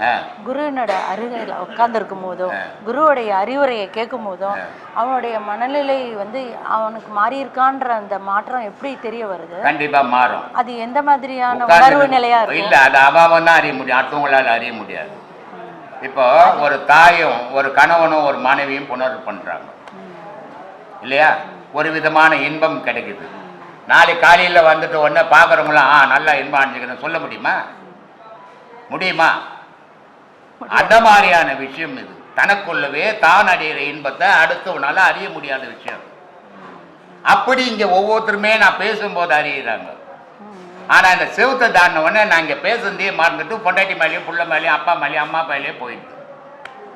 ஆ. குருவினோட அருகையில் உட்கார்ந்துருக்கும் போதும் குருவுடைய அறிவுரையை கேட்கும் போதும் அவனுடைய மனநிலை வந்து அவனுக்கு மாறி இருக்கான்ற அந்த மாற்றம் எப்படி தெரிய வருது? கண்டிப்பா மாறும். அது எந்த மாதிரியான உணர்வு நிலையா இருக்கும்? இல்ல அது தான் அறிய முடியும். அடுத்தவங்களால அறிய முடியாது. இப்போ ஒரு தாயும் ஒரு கணவனும் ஒரு மனைவியும் புணர்வு பண்றாங்க. இல்லையா? ஒரு விதமான இன்பம் கிடைக்குது. நாளைக்கு காலையில வந்துட்டு உடனே பார்க்குறவங்களாம் ஆ நல்லா இன்பம் அணிஞ்சுக்கணும் சொல்ல முடியுமா? முடியுமா? அந்த மாதிரியான விஷயம் இது. தனக்குள்ளவே தான் அடையிற இன்பத்தை அடுத்தவனால அறிய முடியாத விஷயம். அப்படி இங்க ஒவ்வொருத்தருமே நான் பேசும்போது அறியிறாங்க. ஆனா இந்த செவுத்தை தாண்டின உடனே நான் இங்க பேசுனதே மறந்துட்டு பொண்டாட்டி மேலேயும் புள்ள மேலேயும் அப்பா மேலேயும் அம்மா மேலேயும் போயிடுது.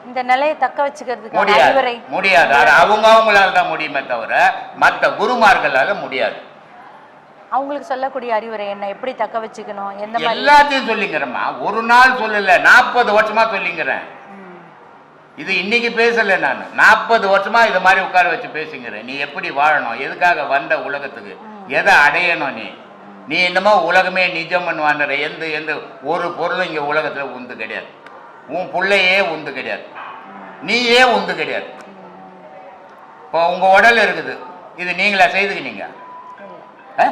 இந்த நிலையை தக்க வச்சுக்கிறதுக்கு முடியாது. முடியாது. அவங்க அவங்களால தான் முடியுமே தவிர மற்ற குருமார்களால முடியாது. அவங்களுக்கு சொல்லக்கூடிய அறிவுரை என்ன? எப்படி தக்க வச்சுக்கணும்? எந்த எல்லாத்தையும் சொல்லிங்கிறேம்மா ஒரு நாள் சொல்லல நாற்பது வருஷமா சொல்லிங்கிறேன் இது இன்னைக்கு பேசல நான். நாற்பது வருஷமா இது மாதிரி உட்கார வச்சு பேசுங்கிறேன் நீ எப்படி வாழணும்? எதுக்காக வந்த உலகத்துக்கு? எதை அடையணும் நீ? நீ என்னமோ உலகமே நிஜம்னு வாங்குற எந்த எந்த ஒரு பொருளும் இங்க உலகத்துல உந்து கிடையாது. உன் பிள்ளையே உந்து கிடையாது. நீயே உந்து கிடையாது. இப்போ உங்க உடல் இருக்குது. இது நீங்களா செய்துக்கினீங்க? ஆ?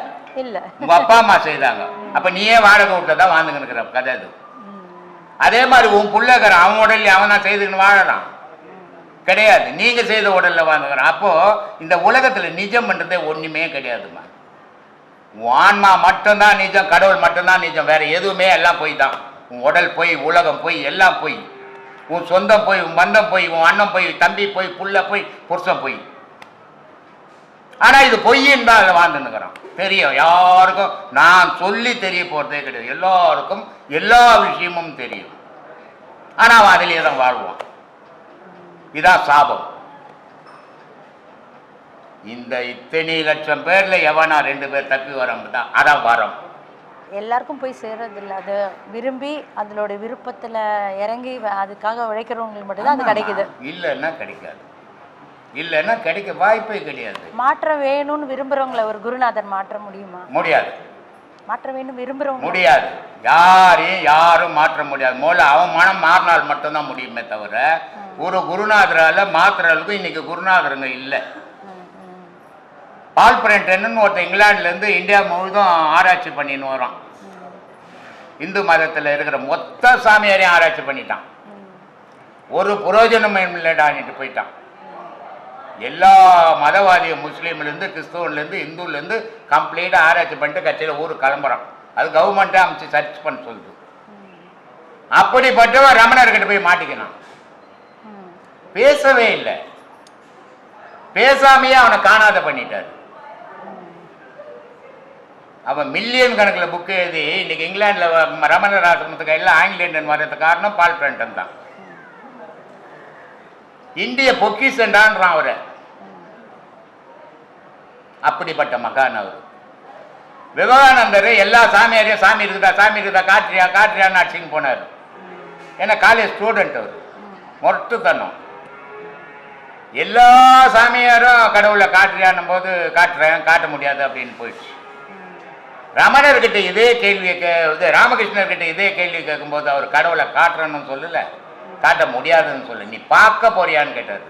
இல்ல. உங்க அப்பா அம்மா செய்தாங்க. அப்ப நீயே வாடகை விட்டதா வாழ்ந்துக்கிற இருக்கிற கதை அது. அதே மாதிரி உன் பிள்ளைக்கிற அவன் உடல்ல அவன் தான் செய்துக்கின்னு வாழறான். கிடையாது. நீங்க செய்த உடல்ல வாழ்ந்துக்கிறான் அப்போ இந்த உலகத்துல நிஜம்ன்றதே ஒண்ணுமே கிடையாதுமா உன் ஆன்மா மட்டும்தான் நிஜம் கடவுள் மட்டும்தான் நிஜம். வேற எதுவுமே எல்லாம் போய் தான். உன் உடல் போய் உலகம் போய் எல்லாம் போய். உன் சொந்தம் போய் உன் மந்தம் போய் உன் அண்ணன் போய் தம்பி போய் புள்ள போய் புருஷன் போய். ஆனா இது பொய்ன்னு தான் அதில் வாழ்ந்துன்னுக்குறான் தெரியும். யாருக்கும் நான் சொல்லி தெரிய போறதே கிடையாது. எல்லாருக்கும் எல்லா விஷயமும் தெரியும். ஆனா அவன் அதிலேயே தான் வாழ்வான். இதான் சாபம். இந்த இத்தனை லட்சம் பேர்ல எவனா ரெண்டு பேர் தப்பி வரம் தான் அதான் வரம். எல்லாருக்கும் போய் சேர்றது இல்ல அது விரும்பி அதனோட விருப்பத்துல இறங்கி அதுக்காக உழைக்கிறவங்களுக்கு மட்டும்தான் அது கிடைக்குது. இல்லைன்னா கிடைக்காது. இல்லைன்னா கிடைக்க வாய்ப்பே கிடையாது. மாற்றம் வேணும்னு விரும்புறவங்கள ஒரு குருநாதர் மாற்ற முடியுமா? முடியாது. மாற்ற வேணும் விரும்புறவங்க முடியாது. யாரையும் யாரும் மாற்ற முடியாது. முதல்ல அவன் மனம் மாறினால் மட்டும்தான் முடியுமே தவிர ஒரு குருநாதரால மாத்துறதுக்கு இன்னைக்கு குருநாதருங்க இல்லை. பால் பிரண்டன்னு ஒருத்தன் இங்கிலாந்துல இருந்து இந்தியா முழுதும் ஆராய்ச்சி பண்ணின்னு வரான். இந்து மதத்துல இருக்கிற மொத்த சாமியாரையும் ஆராய்ச்சி பண்ணிட்டான். ஒரு புரோஜனம் இல்லடான்ட்டு போயிட்டான். எல்லா மதவாதியும் முஸ்லீம்லேருந்து கிறிஸ்துவன்லேருந்து இந்துலேருந்து கம்ப்ளீட்டாக ஆராய்ச்சி பண்ணிட்டு கட்சியில் ஊருக்கு கிளம்புறான் அது கவர்மெண்ட்டே அமைச்சு சர்ச் பண்ண சொல்லுது. அப்படிப்பட்டவன் ரமணர்கிட்ட போய் மாட்டிக்கினான் பேசவே இல்லை. பேசாமையே அவனை காணாத பண்ணிட்டாரு. அவன் மில்லியன் கணக்கில் புக் எழுதி இன்னைக்கு இங்கிலாந்தில் ரமணர் ஆசிரமத்துக்கு எல்லாம் ஆங்கிலேண்டன் வர்றதுக்கு காரணம் பால் பிரண்டன் தான். இந்திய பொக்கிஷன்டான்றான் அவரை. அப்படிப்பட்ட மகான் அவர். விவேகானந்தர் எல்லா சாமியாரையும் சாமி இருக்குதா சாமி இருக்குதா காற்றியா காற்றியான்னு அடிச்சுன்னு போனார். ஏன்னா காலேஜ் ஸ்டூடெண்ட் அவர். மொட்டுத்தனம். எல்லா சாமியாரும் கடவுளை காட்டுறியான்னும் போது காட்டுறேன் காட்ட முடியாது அப்படின்னு போயிடுச்சு. ரமணர்கிட்ட இதே கேள்வியை கே இது ராமகிருஷ்ணர்கிட்ட இதே கேள்வி கேட்கும்போது அவர் கடவுளை காட்டுறேன்னு சொல்லலை. காட்ட முடியாதுன்னு சொல்லு. நீ பார்க்க போறியான்னு கேட்டார்.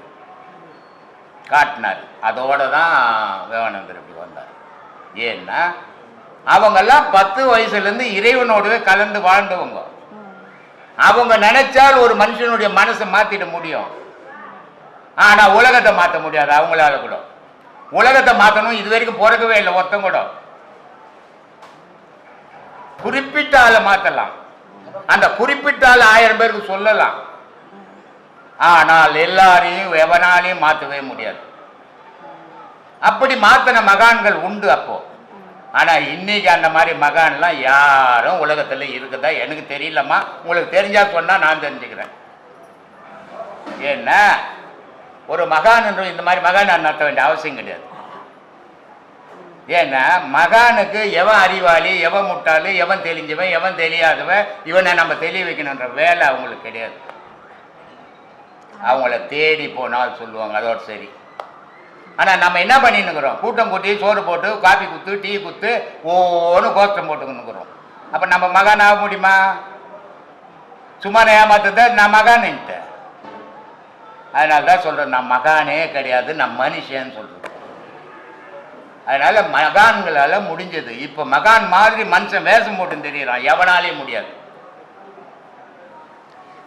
காட்டினார். அதோட தான் விவேகானந்தர் இப்படி வந்தார். ஏன்னா அவங்கெல்லாம் பத்து வயசுலேருந்து இறைவனோடவே கலந்து வாழ்ந்தவங்க. அவங்க நினைச்சால் ஒரு மனுஷனுடைய மனசை மாத்திட முடியும். ஆனா உலகத்தை மாற்ற முடியாது அவங்களால கூட. உலகத்தை மாற்றணும் இது வரைக்கும் பிறக்கவே இல்லை ஒருத்தன் கூட. குறிப்பிட்ட ஆளை மாற்றலாம் அந்த குறிப்பிட்ட ஆள் ஆயிரம் பேருக்கு சொல்லலாம். ஆனால் எல்லாரையும் எவனாலையும் மாற்றவே முடியாது. அப்படி மாத்தின மகான்கள் உண்டு அப்போ. ஆனா இன்னைக்கு அந்த மாதிரி மகான்லாம் யாரும் உலகத்தில் இருக்குதா? எனக்கு தெரியலம்மா. உங்களுக்கு தெரிஞ்சா சொன்னா நான் தெரிஞ்சுக்கிறேன். ஏன்னா ஒரு மகான் என்று இந்த மாதிரி மகான் நான் நடத்த வேண்டிய அவசியம் கிடையாது. ஏன்னா மகானுக்கு எவன் அறிவாளி எவன் முட்டாளு எவன் தெளிஞ்சவன் எவன் தெரியாதவன் இவனை நம்ம தெளிய வைக்கணுன்ற வேலை அவங்களுக்கு கிடையாது. அவங்கள தேடி போனால் சொல்லுவாங்க அதோட சரி. ஆனால் நம்ம என்ன பண்ணின்னுக்குறோம் கூட்டம் கூட்டி சோறு போட்டு காபி குத்து டீ குத்து ஓன்னு கோஷ்டம் போட்டுக்கணுங்கிறோம் அப்போ நம்ம மகான் ஆக முடியுமா? சும்மா ஏமாத்துத நான் மகான்ட்டேன் அதனால தான் சொல்கிறேன் நான் மகானே கிடையாது நான் மனுஷன்னு சொல்கிறேன் அதனால மகான்களால் முடிஞ்சது. இப்போ மகான் மாதிரி மனுஷன் வேஷம் போட்டு தெரியறான். எவனாலே முடியாது.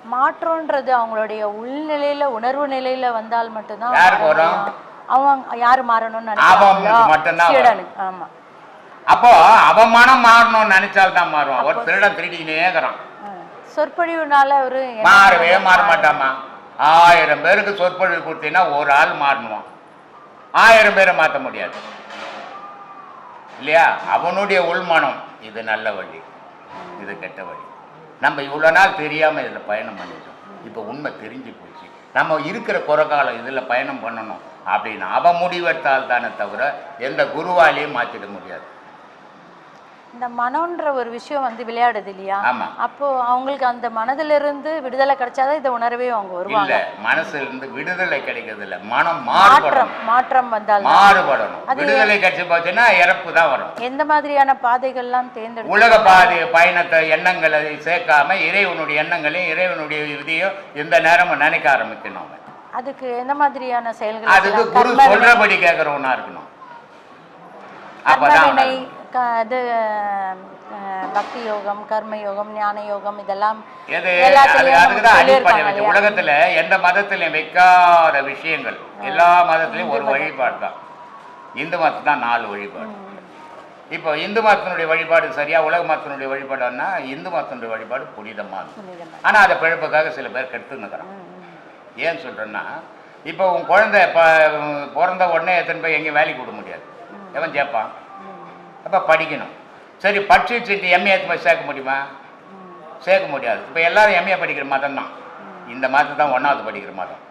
மாற்றம்ன்றது அவங்களுடைய உள்நிலையில உணர்வு நிலையில வந்தால் மட்டும்தான்? அவங்க யாரு மாறணும்னு. சீடனுக்கு ஆமா. அப்போ அவன் மனம் மாறணும்னு நினைச்சால்தான் மாறுவான். ஒரு திருடன் திருடிக்கினே இருக்கிறான். சொற்பொழிவுனால அவரு என்ன மாறவே? மாற மாட்டாமா ஆயிரம் பேருக்கு சொற்பொழிவு கொடுத்தீங்கன்னா ஒரு ஆள் மாறணுவான். ஆயிரம் பேரை மாற்ற முடியாது. இல்லையா? அவனுடைய உள்மனம் இது நல்ல வழி. இது கெட்ட வழி. நம்ம இவ்வளோ நாள் தெரியாமல் இதில் பயணம் பண்ணிட்டோம். இப்போ உண்மை தெரிஞ்சு போச்சு. நம்ம இருக்கிற குறைக்காலம் இதில் பயணம் பண்ணணும் அப்படின்னு அவன் முடிவெடுத்தால் தானே தவிர எந்த குருவாலையும் மாற்றிட முடியாது. இந்த மனம்ன்ற ஒரு விஷயம் வந்து விளையாடுது இல்லையா. அப்போ அவங்களுக்கு அந்த மனதிலிருந்து விடுதலை கிடைச்சாதான் இதை உணரவே அவங்க வருவாங்க. மனசுல இருந்து விடுதலை கிடைக்கிறது இல்லை மனம் மாற்றம் மாற்றம் வந்தால் மாறுபடணும். விடுதலை கிடைச்சி போச்சுன்னா இறப்பு தான் வரும். எந்த மாதிரியான பாதைகள்லாம் தேர்ந்தெடுத்து உலக பாதி பயணத்தை எண்ணங்களை சேர்க்காம இறைவனுடைய எண்ணங்களையும் இறைவனுடைய விதியும் எந்த நேரமும் நினைக்க ஆரம்பிக்கணும். அதுக்கு எந்த மாதிரியான செயல்கள் அதுக்கு? குரு சொல்றபடி கேட்கறவனா இருக்கணும். அப்பதான் க- இது பக்தி யோகம் கர்ம யோகம் ஞான யோகம் இதெல்லாம் எல்லாத்துலயும்? உலகத்துல எந்த மதத்திலையும் வைக்காத விஷயங்கள். எல்லா மதத்திலையும் ஒரு வழிபாடு தான் இந்து மதம் தான் நாலு வழிபாடு. இப்போ இந்து மதத்தினுடைய வழிபாடு சரியா உலக மதத்தினுடைய வழிபாடுன்னா இந்து மதத்தினுடைய வழிபாடு புனிதமானது. புனிதமா. ஆனா அதை பிழப்புக்காக சில பேர் கெடுத்துன்னுக்குறான் ஏன் சொல்றேன்னா இப்போ உன் குழந்தை இப்போ பிறந்த உடனே எத்தனை போய் எங்கேயும் வேலைக்கு விட முடியாது. எவன் கேட்பான் அப்போ படிக்கணும். சரி படிச்சுட்டு எம்ஏ எடுத்து போய் சேர்க்க முடியுமா? சேர்க்க முடியாது. இப்போ எல்லாரும் எம்ஏ படிக்கிற மதம் தான். இந்த மாதம் தான் ஒன்றாவது படிக்கிற மதம்.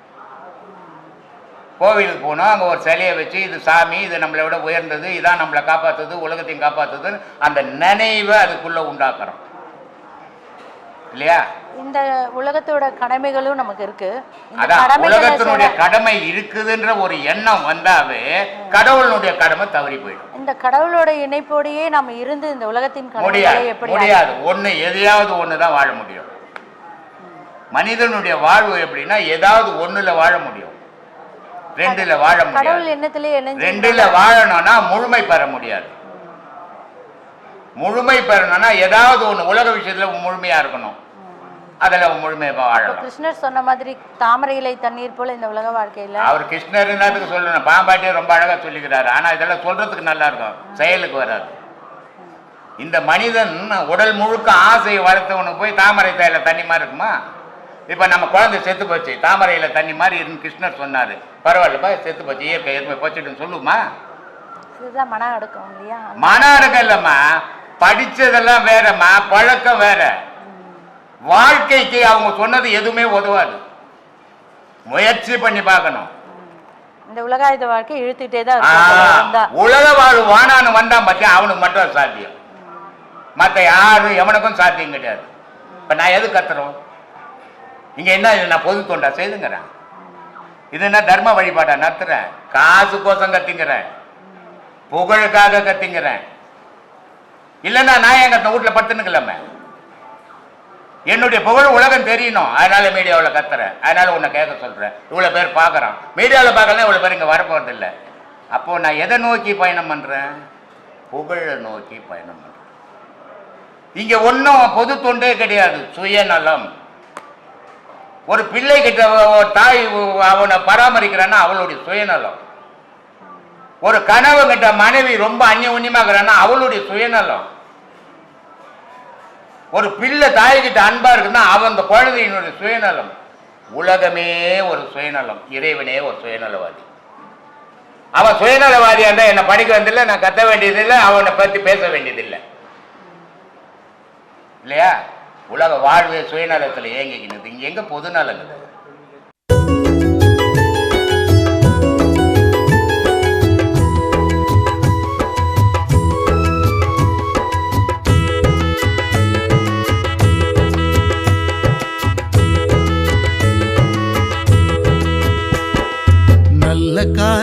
கோவிலுக்கு போனோம் அங்கே ஒரு சிலையை வச்சு இது சாமி இது நம்மளை விட உயர்ந்தது இதான் நம்மளை காப்பாற்றுது உலகத்தையும் காப்பாற்றுதுன்னு அந்த நினைவை அதுக்குள்ளே உண்டாக்குறோம். இல்லையா? இந்த உலகத்தோட கடமைகளும் நமக்கு இருக்கு. அதான் உலகத்தினுடைய கடமை இருக்குதுன்ற ஒரு எண்ணம் வந்தாவே கடவுளுடைய கடமை தவறி போயிடும். இந்த கடவுளோட இணைப்போடையே நம்ம இருந்து இந்த உலகத்தின் முடியாது எப்படி முடியாது. ஒண்ணு எதையாவது ஒன்று தான் வாழ முடியும். மனிதனுடைய வாழ்வு எப்படின்னா ஏதாவது ஒண்ணுல வாழ முடியும். ரெண்டுல வாழ முடியாது. ரெண்டுல வாழணும்னா முழுமை பெற முடியாது. முழுமை பெறணும்னா ஏதாவது ஒண்ணு உலக விஷயத்துல முழுமையா இருக்கணும். அதுல முழுமையா இப்ப வாழலாம். கிருஷ்ணர் சொன்ன மாதிரி தாமரை இலை தண்ணீர் போல இந்த உலக வாழ்க்கையில அவர் கிருஷ்ணர் என்னத்துக்கு சொல்லணும். பாம்பாட்டியே ரொம்ப அழகா சொல்லிக்கிறாரு. ஆனா இதெல்லாம் சொல்றதுக்கு நல்லா இருக்கும். செயலுக்கு வராது. இந்த மனிதன் உடல் முழுக்க ஆசையை வளர்த்தவனுக்கு போய் தாமரை தையில தண்ணி மாதிரி இருக்குமா? இப்ப நம்ம குழந்தை செத்து போச்சு. தாமரையில தண்ணி மாதிரி இருந்து கிருஷ்ணர் சொன்னாரு. பரவாயில்லப்பா செத்து போச்சு. இயற்கை எதுவுமே போச்சுட்டுன்னு சொல்லுமா? இதுதான் மன அடக்கம் இல்லையா? மன அடக்கம் இல்லம்மா. படிச்சதெல்லாம் வேறம்மா பழக்கம் வேற. வாழ்க்கைக்கு அவங்க சொன்னது எதுவுமே உதவாது. முயற்சி பண்ணி பார்க்கணும். இந்த உலகாயுத வாழ்க்கை இழுத்துட்டே தான். உலக வாழ் வானான்னு வந்தான் பத்தியா அவனுக்கு மட்டும் சாத்தியம். மற்ற யாரும் எவனுக்கும் சாத்தியம் கிடையாது. இப்ப நான் எது கத்துறோம்? இங்க என்ன இது நான் பொது தொண்டா செய்துங்கிறேன். இது என்ன தர்ம வழிபாட்டா? நடத்துறேன். காசுக்கோசம் கத்திங்கிறேன் புகழுக்காக கத்திங்கிறேன் இல்லைன்னா நான் எங்க வீட்டில் படுத்துனுக்கலாமே என்னுடைய புகழ் உலகம் தெரியணும். அதனால மீடியாவில் கத்துறேன். அதனால உன்னை கேட்க சொல்றேன். இவ்வளோ பேர் பார்க்குறான். மீடியாவில் பார்க்கலாம் இவ்வளோ பேர் இங்கே வரப்போறது இல்லை அப்போ நான் எதை நோக்கி பயணம் பண்ணுறேன் புகழை நோக்கி பயணம் பண்ணுறேன் இங்கே ஒன்றும் பொது தொண்டே கிடையாது. சுயநலம். ஒரு பிள்ளை கிட்ட தாய் அவனை பராமரிக்கிறான்னா அவளுடைய சுயநலம். ஒரு கனவு கிட்ட மனைவி ரொம்ப அந்நியமாக அவளுடைய சுயநலம். ஒரு பிள்ளை தாய்கிட்ட அன்பா இருக்குன்னா அவன் அந்த குழந்தையினுடைய சுயநலம். உலகமே ஒரு சுயநலம். இறைவனே ஒரு சுயநலவாதி. அவன் சுயநலவாதியா இருந்தா என்னை படிக்க வேண்டியதில்லை நான் கத்த வேண்டியதில்லை அவனை பத்தி பேச வேண்டியதில்லை. இல்லையா? உலக வாழ்வே சுயநலத்தில் ஏங்கிக்கினது இங்க எங்க பொதுநலங்குது